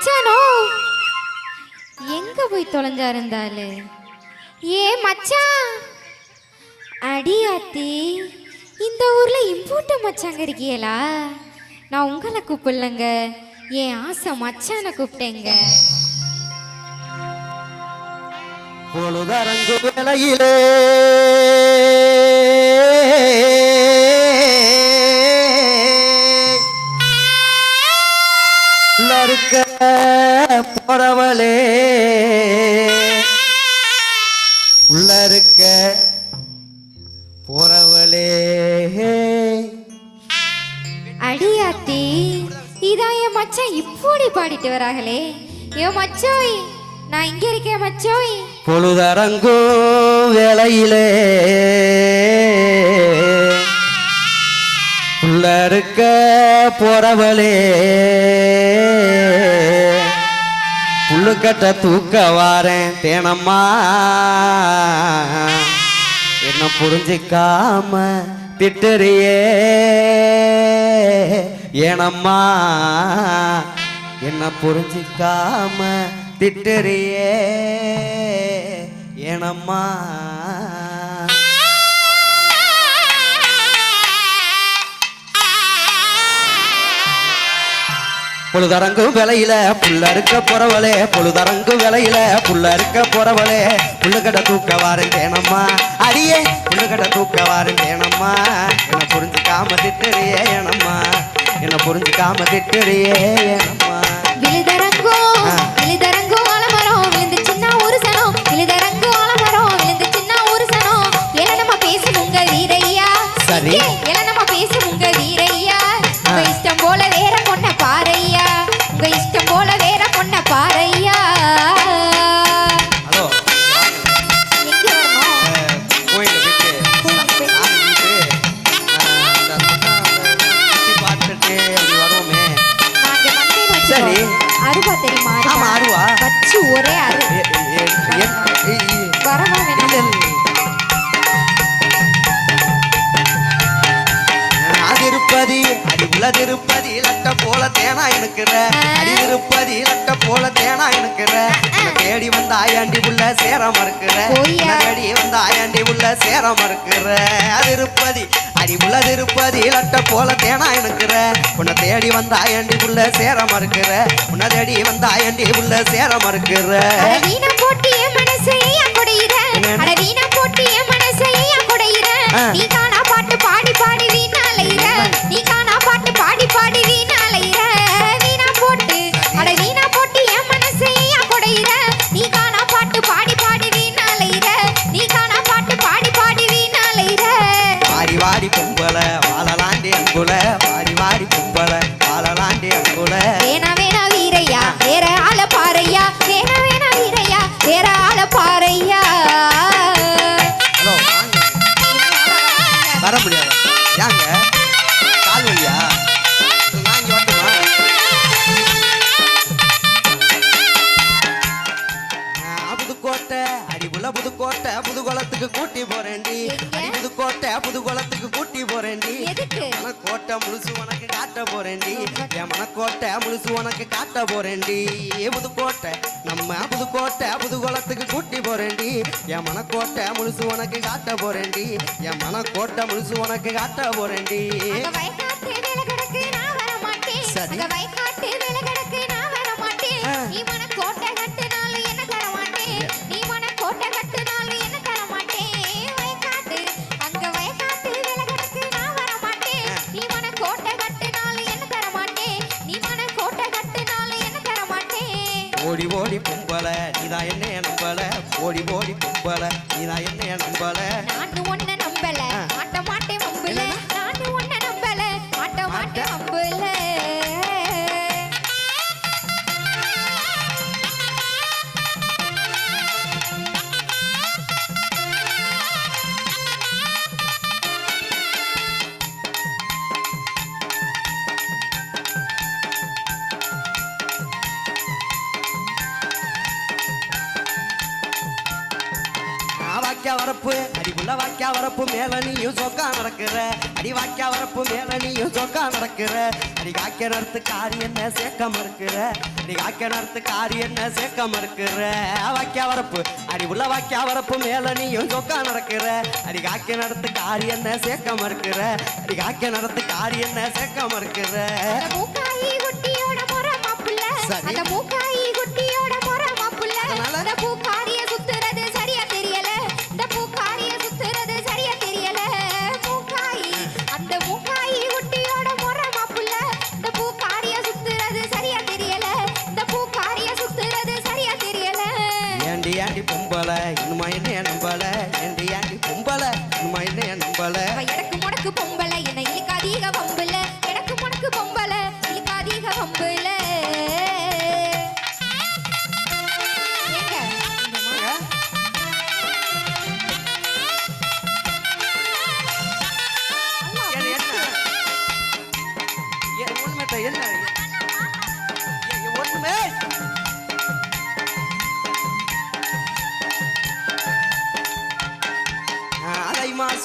மச்சானோ? எங்க போய் தொலைஞ்சா இருந்தாலு ஏ மச்சான் அடியாத்தி இந்த ஊர்ல இம்பூட்ட மச்சாங்க இருக்கியலா? நான் உங்களை கூப்பிடலங்க. என் ஆசை மச்சான கூப்பிட்டேங்க. பொழுதரங்கு வேளையிலே உள்ளருக்க போறவளே. உள்ளருக்க போறவளே. அடியாத்தி இதான் என் மச்சான் இப்படி பாடிட்டு வராங்களே ஏ மச்சோய் நான் இங்க இருக்கேன் மச்சோய். பொழுதரங்கு வேளையிலே. உள்ள இருக்க போறவளே. கட்ட தூக்க வாரேன் தேனம்மா. என்ன புரிஞ்சிக்காம திட்டறியே. ஏனம்மா என்ன புரிஞ்சிக்காம திட்டறியே. ஏனம்மா. பொழுதரங்கு விலையில புள்ள இருக்க புறவலே பொழுதரங்கு விலையில புள்ள இருக்க புறவலே புள்ளுக்கடை தூக்க வாருந்தேனம்மா அடியே புள்ளுக்கடை தூக்க வாருந்தேனம்மா என்ன புரிஞ்சுக்காம திட்டுறியே ஏனம்மா. என்ன புரிஞ்சுக்காம திட்டுறியே ஏனம்மா. ஏ- ஏ- இல்ல, அடி உள்ள திருப்பதி லட்ட போல தேனா எனக்குற அடி திருப்பதி லட்ட போல தேனா எனக்குற தேடி வந்த ஆயாண்டி உள்ள சேர மறுக்கிற. பொய்யா. உன்னை தேடி வந்த ஆயாண்டி உள்ள சேர மறுக்கிற. அது இருப்பதி அடி உள்ள திருப்பதி லட்ட போல தேனா இனுக்கிற உன்னை தேடி வந்த ஆயாண்டி உள்ள சேர மறுக்கிற. உன்னை தேடி வந்த ஆயாண்டி உள்ள சேர மறுக்கிற. அட வீணா போட்டு என் மனசை குடையிற? போட்டு என் மனசை குடையிற? நீ பாட்டு பாடி பாடி வீணா. காட்ட போறேன்டி. என் மனக்கோட்டை முழுசு உனக்கு காட்ட போறேன்டி. புதுக்கோட்டை நம்ம புதுக்கோட்டை புதுகுளத்துக்கு கூட்டி போறேன்டி. என் மனக்கோட்டை முழுசு உனக்கு காட்ட போறேன்டி. என் மனக்கோட்டை முழுசு உனக்கு காட்ட போறேன்டி. சரி. ஓடி ஓடி கும்பல நீதான் என்ன நம்பல அடிக்குள்ள வாக்கியா வரப்பு மேல நீயும் சொக்கா நடக்கிற. அடி வாக்கியா வரப்பு மேல நீயும் சொக்கா நடக்கிற. அடி காக்க நடத்து காரி என்ன சேர்க்க மறுக்கிற. அடி காக்க நடத்து காரி என்ன சேர்க்க மறுக்கிற. வாக்கியா வரப்பு. அடி உள்ள வாக்கியா வரப்பு மேல நீயும் சொக்கா நடக்கிற. அடி காக்க நடத்து காரி என்ன சேர்க்க மறுக்கிற. அடி காக்க நடத்து காரி என்ன சேர்க்க மறுக்கிற. அந்த மூக்காயி குட்டியோட மாப்புள்ள. அந்த மூக்காயி குட்டியோட முறை மாப்புள்ள அதனால? இந்த பொம்பளை. நம்பல எனக்கு முடக்கு பொம்பளை என்ன இழுக்காதீக பொம்பளை.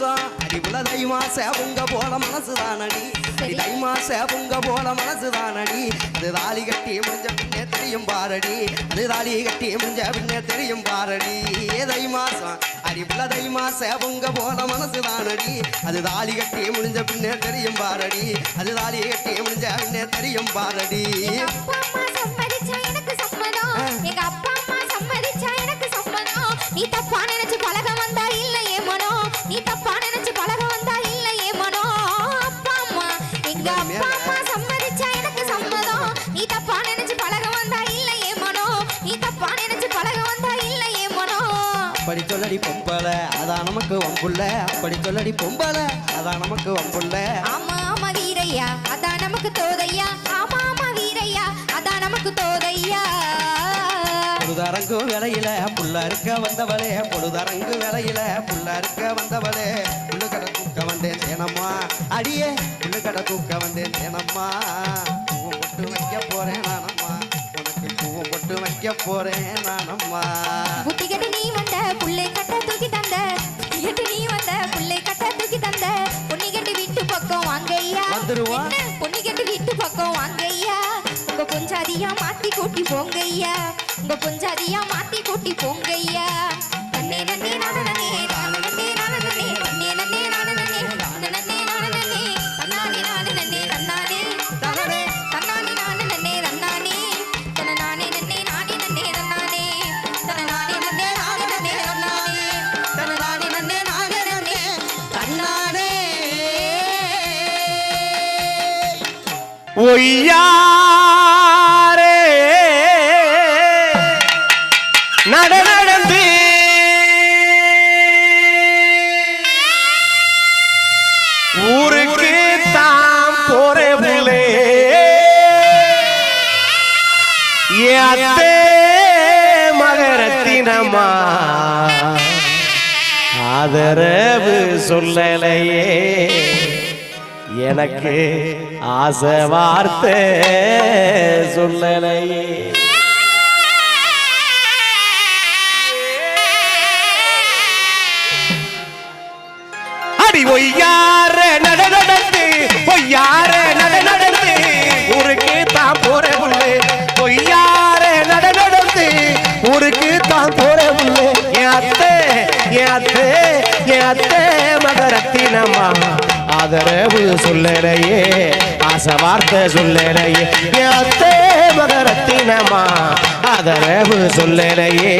மாசம் அடி உள்ள தை மாச உங்க போல மனசுதானடி. அடி தை மாச உங்க போல மனசுதானடி. அது தாலி கட்டி முடிஞ்ச பின்னே தெரியும் பாரடி. அது தாலி கட்டி முடிஞ்ச பின்னே தெரியும் பாரடி. ஏ தை மாசம் அடி உள்ள தை மாச உங்க போல மனசுதானடி. அது தாலி கட்டி முடிஞ்ச பின்னே தெரியும் பாரடி. அது தாலி கட்டி முடிஞ்ச பின்னே தெரியும் பாரடி. எங்க அப்பா அம்மா சம்மதிச்சா எனக்கு சம்மதம். எங்க அப்பா அம்மா சம்மதிச்சா எனக்கு சம்மதம். நீ தப்பா நினைச்சு அப்படி சொல்லடி பொம்பல அதான் நமக்கு வம்புள்ள அப்படி சொல்லடி பொம்பல அதான் நமக்கு வம்புள்ள ஆமா ஆமா வீரையா. அதான் நமக்கு தோதையா. ஆமா ஆமா வீரையா. அதான் நமக்கு தோதையா. பொழுதரங்கு வேலையில புள்ள இருக்க வந்தவளே. பொழுதரங்கு வேலையில புள்ள இருக்க வந்தவளே. புல்லு கடை தூக்க வந்தேன் தேனம்மா அடியே புல்லு கடை தூக்க வந்தேன் தேனம்மா பொட்டு வைக்க போறேன் வைக்க போறேன் நானம்மா. புத்தி கெட்டு நீ வந்த புள்ளை கட்ட தூக்கி தந்த. கெட்டு நீ வந்த புள்ளை கட்ட தூக்கி தந்த. பொன்னி கெட்டு வீட்டு பக்கம் வாங்கய்யா. வந்துருவோம். என்ன? பொன்னி கெட்டு வீட்டு பக்கம் வாங்கய்யா. உங்க பொஞ்சாதியா மாத்தி கூட்டி போங்கய்யா. உங்க பொஞ்சாதியா மாத்தி கூட்டி போங்கய்யா. பொய்யாரே. நட நடந்து. ஊருக்கு தாம் போறே அத்தே மகரத்தினமா. ஆதரவு சொல்லலையே. எனக்கு ஆசை வார்த்தை சொல்லலையே அடி ஒய்யார நடந்து ஒய்யார நடந்து ஊருக்கு தான் போற புள்ளு ஒய்யார நடந்து ஊருக்கு தான் போற புள்ளு என் அத்தை என் அத்தை என் அத்தை மகரத்தினம்மா. ஆதரவு சொல்லலையே ஆசை வார்த்தை சொல்லலையே. என் அத்தை ஆதரவு சொல்லலையே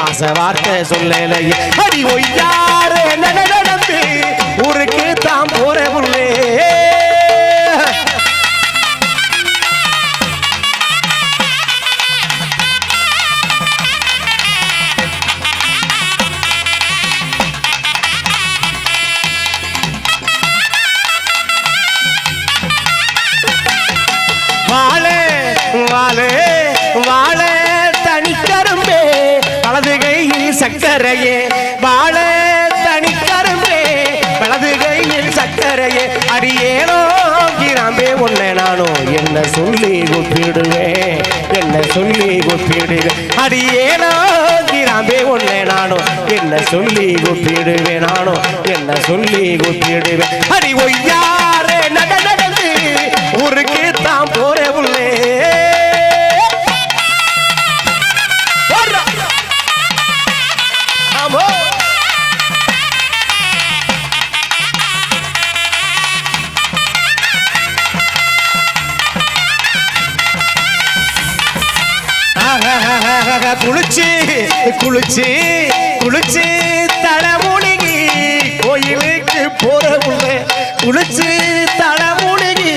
ஆசை வார்த்தை சொல்லலையே. அடி ஒய்யார சக்கரையே வாழ தனிக்கரும்பே வலது கையில் சக்கரையே அடியேனோ கிராம்பே. உன்னை நானோ என்ன சொல்லி ஒப்பிடுவேன்? என்ன சொல்லி ஒப்பிடுவேன்? அடியேனோ கிராம்பே. உன்னை நானோ என்ன சொல்லி ஒப்பிடுவேன்? நானோ என்ன சொல்லி ஒப்பிடுவேன்? அடி ஒய்யா. குளிச்சு குளிச்சு குளிச்சு தலைமுழுகி கோயிலுக்கு போற உள்ள குளிச்சு தலைமுழுகி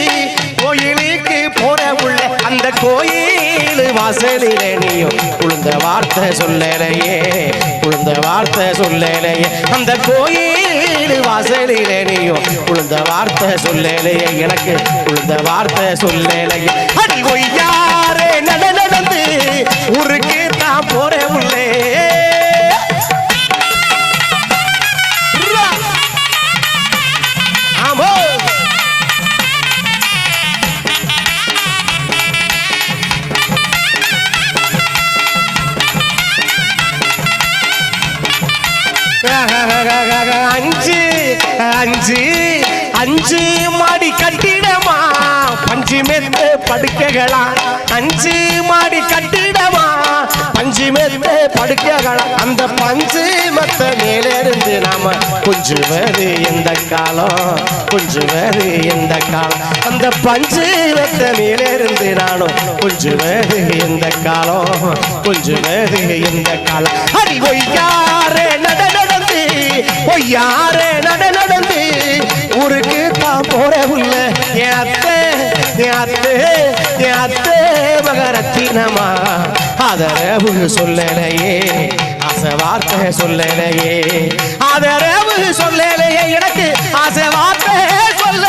கோயிலுக்கு போற உள்ள அந்த கோயில் வாசலில நீயும் உளுந்த வார்த்தை சொல்லலையே உளுந்த வார்த்தை சொல்லலையே. அந்த கோயில் வாசலில நீயும் உளுந்த வார்த்தை சொல்லலையே எனக்கு உளுந்த வார்த்தை சொல்லலையே. அடி கொய்யாரே நடன ஊருக்கு தான் போறேன் உள்ளே. அஞ்சு அஞ்சு அஞ்சு மாடி கட்டிடமா? பஞ்சு மெத்த படுக்கைகளா? அஞ்சு மாடி கட்டிடமா? பஞ்சு மெத்த படுக்கைகளா? அந்த பஞ்சு மத்த மேலிருந்து நாம கொஞ்சுவது எந்த காலம்? கொஞ்சுவது எந்த காலம்? அந்த பஞ்சு மத்த மேலிருந்து நானும் கொஞ்சுவது எந்த காலம்? கொஞ்சுவது எந்த காலம்? அடி ஒய்யாரே நட நடந்து. ஒய்யாரே நட நடந்து. ஊருக்கு தான் போற உள்ள என் அத்தை என் அத்தை என் அத்தை மகரத்தினமா? ஆதரவு சொல்லலையே ஆசை வார்த்தை சொல்லலையே. அதரவு சொல்லலையே எனக்கு ஆசை வார்த்தை சொல்ல